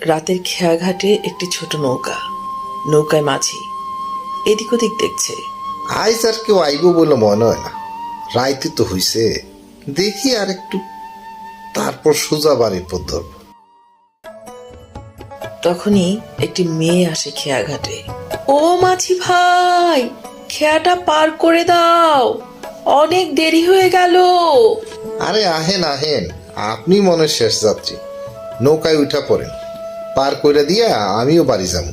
রাতের খেয়াঘাটে একটি ছোট নৌকা। নৌকায় মাঝি এদিক ওদিক দেখছে। আজ আর কেউ আইব বলে মনে হয় না। রাইতে তো হইছে। দেখি আর একটু। তারপর সোজা বাড়ির পর ধরব। তখনই একটি মেয়ে আসে খেয়াঘাটে। ও মাঝি ভাই খেয়াটা পার করে দাও। অনেক দেরি হয়ে গেল। আরে আহেন আহেন। আপনি মনের শেষ যাত্রী। নৌকায় উঠা পড়েন। পার করে দিয়া আমিও বাড়ি যাব।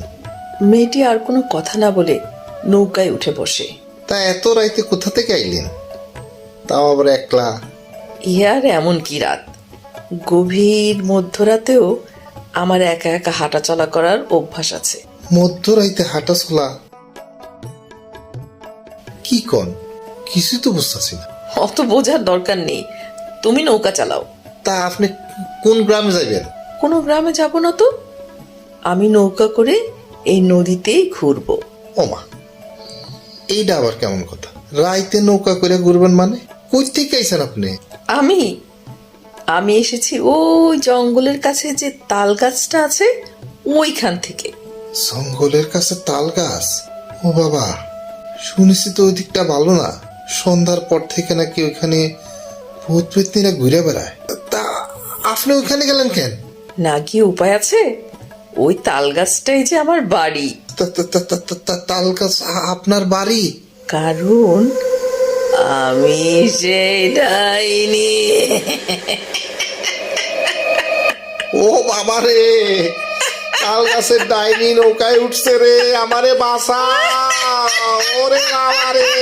মেয়েটি আর কোনো কথা না বলে নৌকায় উঠে বসে। তা এত রাইতে কোথা থেকে আইলেন? তাও আবার একলা। ইহার এমন কি রাত? গভীর মধ্যরাতেও আমার একা একা হাঁটা চলা করার অভ্যাস আছে। মধ্যরাইতে হাঁটা চলা কি কন? কিছুই তো বুঝতেছি না। অত বোঝার দরকার নেই। তুমি নৌকা চালাও। তা আপনি কোন গ্রামে যাবেন কোনো গ্রামে যাব না তো? আমি নৌকা করে এই নদীতেই ঘুরবো। ওমা এইটা আবার কেমন কথা? রাইতে নৌকা করে ঘুরবেন মানে? কই থেকে আইছেন আপনি? আমি আমি এসেছি ওই জঙ্গলের কাছে যে তাল গাছটা আছে ওইখান থেকে। জঙ্গলের কাছে তাল গাছ? ও বাবা শুনেছি তো ওই দিকটা ভালো না। সন্ধ্যার পর থেকে নাকি ওইখানে ভূত পেতনিরা ঘুরে বেড়ায়। তা আপনি ওইখানে গেলেন কেন? না কি উপায় আছে? ওই তাল গাছটাই যে আমার বাড়ি। তাল গাছ আপনার বাড়ি? কারণ আমি সেই ডাইনি ও বাবা রে তাল গাছের ডাইনি নৌকায় উঠছে রে আমারে বাসা ওরে বাবা রে।